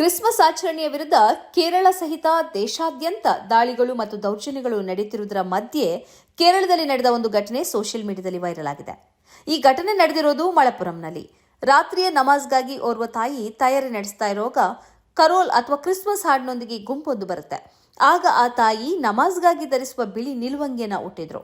Christmas ಆಚರಣೆಯ ವಿರುದ್ಧ ಕೇರಳ ಸಹಿತ ದೇಶಾದ್ಯಂತ ದಾಳಿಗಳು ಮತ್ತು ದೌರ್ಜನ್ಯಗಳು ನಡೆಯುತ್ತಿರುವುದರ ಮಧ್ಯೆ ಕೇರಳದಲ್ಲಿ ನಡೆದ ಒಂದು ಘಟನೆ ಸೋಷಿಯಲ್ ಮೀಡಿಯಾದಲ್ಲಿ ವೈರಲ್ ಆಗಿದೆ. ಈ ಘಟನೆ ನಡೆದಿರೋದು ಮಳಪುರಂನಲ್ಲಿ ರಾತ್ರಿಯ ನಮಾಜ್ಗಾಗಿ ಓರ್ವ ತಾಯಿ ತಯಾರಿ ನಡೆಸ್ತಾ ಇರುವಾಗ ಕರೋಲ್ ಅಥವಾ ಕ್ರಿಸ್ಮಸ್ ಹಾಡಿನೊಂದಿಗೆ ಗುಂಪೊಂದು ಬರುತ್ತೆ. ಆಗ ಆ ತಾಯಿ ನಮಾಜ್ಗಾಗಿ ಧರಿಸುವ ಬಿಳಿ ನಿಲುವಂಗಿಯನ್ನು ಹುಟ್ಟಿದ್ರು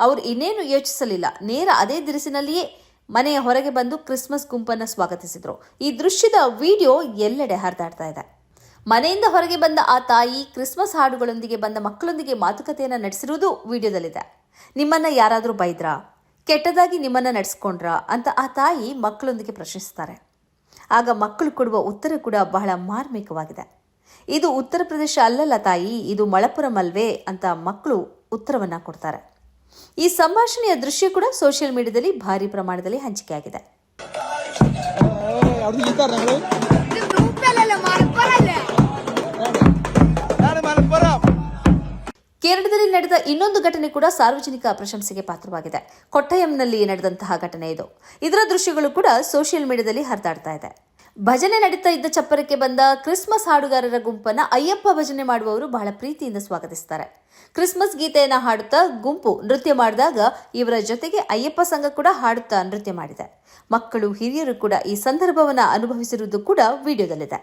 ಅವರು ಇನ್ನೇನು ಯೋಚಿಸಲಿಲ್ಲ. ನೇರ ಅದೇ ದಿರಿಸಿನಲ್ಲಿಯೇ ಮನೆಯ ಹೊರಗೆ ಬಂದು ಕ್ರಿಸ್ಮಸ್ ಗುಂಪನ್ನು ಸ್ವಾಗತಿಸಿದ್ರು. ಈ ದೃಶ್ಯದ ವಿಡಿಯೋ ಎಲ್ಲೆಡೆ ಹರಿದಾಡ್ತಾ ಇದೆ. ಮನೆಯಿಂದ ಹೊರಗೆ ಬಂದ ಆ ತಾಯಿ ಕ್ರಿಸ್ಮಸ್ ಹಾಡುಗಳೊಂದಿಗೆ ಬಂದ ಮಕ್ಕಳೊಂದಿಗೆ ಮಾತುಕತೆಯನ್ನು ನಡೆಸಿರುವುದು ವಿಡಿಯೋದಲ್ಲಿದೆ. ನಿಮ್ಮನ್ನ ಯಾರಾದರೂ ಬೈದ್ರಾ? ಕೆಟ್ಟದಾಗಿ ನಿಮ್ಮನ್ನ ನಡೆಸ್ಕೊಂಡ್ರಾ? ಅಂತ ಆ ತಾಯಿ ಮಕ್ಕಳೊಂದಿಗೆ ಪ್ರಶ್ನಿಸ್ತಾರೆ. ಆಗ ಮಕ್ಕಳು ಕೊಡುವ ಉತ್ತರ ಕೂಡ ಬಹಳ ಮಾರ್ಮಿಕವಾಗಿದೆ. ಇದು ಉತ್ತರ ಪ್ರದೇಶ ಅಲ್ಲಲ್ಲ ತಾಯಿ, ಇದು ಮಳಪುರಂ ಅಲ್ವೇ ಅಂತ ಮಕ್ಕಳು ಉತ್ತರವನ್ನು ಕೊಡ್ತಾರೆ. ಈ ಸಂಭಾಷಣೆಯ ದೃಶ್ಯ ಕೂಡ ಸೋಷಿಯಲ್ ಮೀಡಿಯಾದಲ್ಲಿ ಭಾರಿ ಪ್ರಮಾಣದಲ್ಲಿ ಹಂಚಿಕೆ ಆಗಿದೆ ಕೇರಳದಲ್ಲಿ ನಡೆದ ಇನ್ನೊಂದು ಘಟನೆ ಕೂಡ ಸಾರ್ವಜನಿಕ ಪ್ರಶಂಸೆಗೆ ಪಾತ್ರವಾಗಿದೆ. ಕೊಟ್ಟಯಂನಲ್ಲಿ ನಡೆದಂತಹ ಘಟನೆ ಇದು. ಇದರ ದೃಶ್ಯಗಳು ಕೂಡ ಸೋಷಿಯಲ್ ಮೀಡಿಯಾದಲ್ಲಿ ಹರಿದಾಡ್ತಾ ಇದೆ. ಭಜನೆ ನಡೀತಾ ಇದ್ದ ಚಪ್ಪರಕ್ಕೆ ಬಂದ ಕ್ರಿಸ್ಮಸ್ ಹಾಡುಗಾರರ ಗುಂಪನ್ನ ಅಯ್ಯಪ್ಪ ಭಜನೆ ಮಾಡುವವರು ಬಹಳ ಪ್ರೀತಿಯಿಂದ ಸ್ವಾಗತಿಸ್ತಾರೆ ಕ್ರಿಸ್ಮಸ್ ಗೀತೆಯನ್ನು ಹಾಡುತ್ತಾ ಗುಂಪು ನೃತ್ಯ ಮಾಡಿದಾಗ ಇವರ ಜೊತೆಗೆ ಅಯ್ಯಪ್ಪ ಸಂಘ ಕೂಡ ಹಾಡುತ್ತಾ ನೃತ್ಯ ಮಾಡಿದೆ ಮಕ್ಕಳು ಹಿರಿಯರು ಕೂಡ ಈ ಸಂದರ್ಭವನ್ನ ಅನುಭವಿಸಿರುವುದು ಕೂಡ ವಿಡಿಯೋದಲ್ಲಿದೆ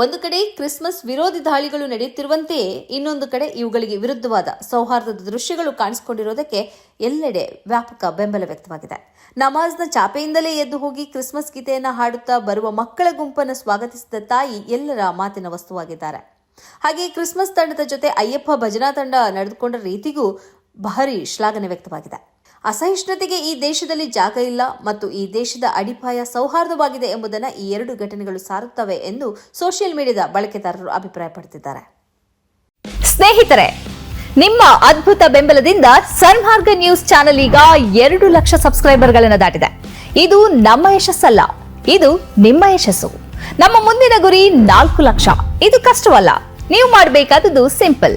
ಒಂದು ಕಡೆ ಕ್ರಿಸ್ಮಸ್ ವಿರೋಧಿ ದಾಳಿಗಳು ನಡೆಯುತ್ತಿರುವಂತೆಯೇ ಇನ್ನೊಂದು ಕಡೆ ಇವುಗಳಿಗೆ ವಿರುದ್ಧವಾದ ಸೌಹಾರ್ದದ ದೃಶ್ಯಗಳು ಕಾಣಿಸಿಕೊಂಡಿರುವುದಕ್ಕೆ ಎಲ್ಲೆಡೆ ವ್ಯಾಪಕ ಬೆಂಬಲ ವ್ಯಕ್ತವಾಗಿದೆ. ನಮಾಜ್ನ ಚಾಪೆಯಿಂದಲೇ ಎದ್ದು ಹೋಗಿ ಕ್ರಿಸ್ಮಸ್ ಗೀತೆಯನ್ನು ಹಾಡುತ್ತಾ ಬರುವ ಮಕ್ಕಳ ಗುಂಪನ್ನು ಸ್ವಾಗತಿಸಿದ ತಾಯಿ ಎಲ್ಲರ ಮಾತಿನ ವಸ್ತುವಾಗಿದ್ದಾರೆ. ಹಾಗೆ ಕ್ರಿಸ್ಮಸ್ ತಂಡದ ಜೊತೆ ಅಯ್ಯಪ್ಪ ಭಜನಾ ತಂಡ ನಡೆದುಕೊಂಡ ರೀತಿಗೂ ಭಾರಿ ಶ್ಲಾಘನೆ ವ್ಯಕ್ತವಾಗಿದೆ. ಅಸಹಿಷ್ಣುತೆಗೆ ಈ ದೇಶದಲ್ಲಿ ಜಾಗ ಇಲ್ಲ ಮತ್ತು ಈ ದೇಶದ ಅಡಿಪಾಯ ಸೌಹಾರ್ದವಾಗಿದೆ ಎಂಬುದನ್ನು ಈ ಎರಡು ಘಟನೆಗಳು ಸಾರುತ್ತವೆ ಎಂದು ಸೋಷಿಯಲ್ ಮೀಡಿಯಾದ ಬಳಕೆದಾರರು ಅಭಿಪ್ರಾಯಪಡುತ್ತಿದ್ದಾರೆ. ಸ್ನೇಹಿತರೆ, ನಿಮ್ಮ ಅದ್ಭುತ ಬೆಂಬಲದಿಂದ ಸನ್ಮಾರ್ಗ ನ್ಯೂಸ್ ಚಾನೆಲ್ ಈಗ ಎರಡು ಲಕ್ಷ ಸಬ್ಸ್ಕ್ರೈಬರ್ಗಳನ್ನು ದಾಟಿದೆ. ಇದು ನಮ್ಮ ಯಶಸ್ಸಲ್ಲ, ಇದು ನಿಮ್ಮ ಯಶಸ್ಸು. ನಮ್ಮ ಮುಂದಿನ ಗುರಿ ನಾಲ್ಕು ಲಕ್ಷ. ಇದು ಕಷ್ಟವಲ್ಲ, ನೀವು ಮಾಡಬೇಕಾದದ್ದು ಸಿಂಪಲ್.